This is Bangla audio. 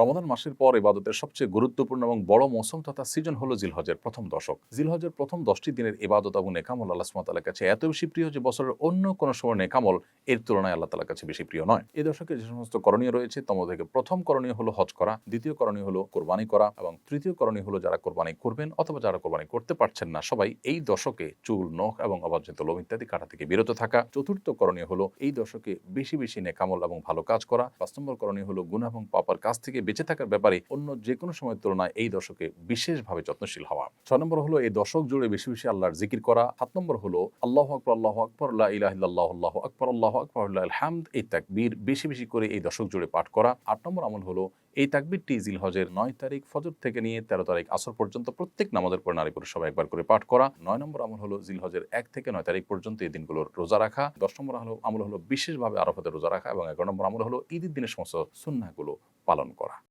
রমাদান মাসের পর ইবাদতের সবচেয়ে গুরুত্বপূর্ণ এবং বড় মৌসুম তথা সিজন হলো জিলহজের প্রথম দশক। জিলহজের প্রথম দশটি দিনের ইবাদত এবং নেকামল আল্লাহ সুমতাল্লাহ কাছে এত বেশি প্রিয় যে বছরের অন্য কোনো সময় নেকামল এর তুলনায় আল্লাহ তালার কাছে বেশি প্রিয় নয়। এই দশকে যে সমস্ত করণীয় রয়েছে তম থেকে প্রথম করণীয় হলো হজ করা, দ্বিতীয় করণীয় হলো কোরবানি করা এবং তৃতীয় করণীয় হলো যারা কোরবানি করবেন অথবা যারা কোরবানি করতে পারছেন না, সবাই এই দশকে চুল, নখ এবং অবাঞ্ছিত লোম ইত্যাদি কাটা থেকে বিরত থাকা। চতুর্থ করণীয় হলো এই দশকে বেশি বেশি নেকামল এবং ভালো কাজ করা। পাঁচ নম্বর করণীয় হলো গুণ এবং পাপার কাছ থেকে বেঁচে থাকার ব্যাপারে অন্য যে কোনো সময়ের তুলনায় এই দশকে বিশেষভাবে যত্নশীল হওয়া। ছয় নম্বর হলো এই দশক জুড়ে বেশি বেশি আল্লাহর জিকির করা। সাত নম্বর হলো আল্লাহ আকবর আল্লাহ আকবর আল্লাহ ইলাহ আল্লাহ আকবর আল্লাহ আকবর, আল্লাহ এই তাকবীর বেশি বেশি করে এই দশক জুড়ে পাঠ করা। আট নম্বর আমল হলো এই তাকবিরটি জিলহজের নয় তারিখ ফজর থেকে নিয়ে তেরো তারিখ আসর পর্যন্ত প্রত্যেক নামাজের পর নারী পুরুষ সবাই একবার করে পাঠ করা। নয় নম্বর আমল হলো জিলহজের এক থেকে নয় তারিখ পর্যন্ত এই দিনগুলোর রোজা রাখা। দশ নম্বর আমল হলো বিশেষভাবে আরফাতে রোজা রাখা এবং এগারো নম্বর আমল হলো ঈদের দিনের সমস্ত সুন্নাগুলো পালন করা।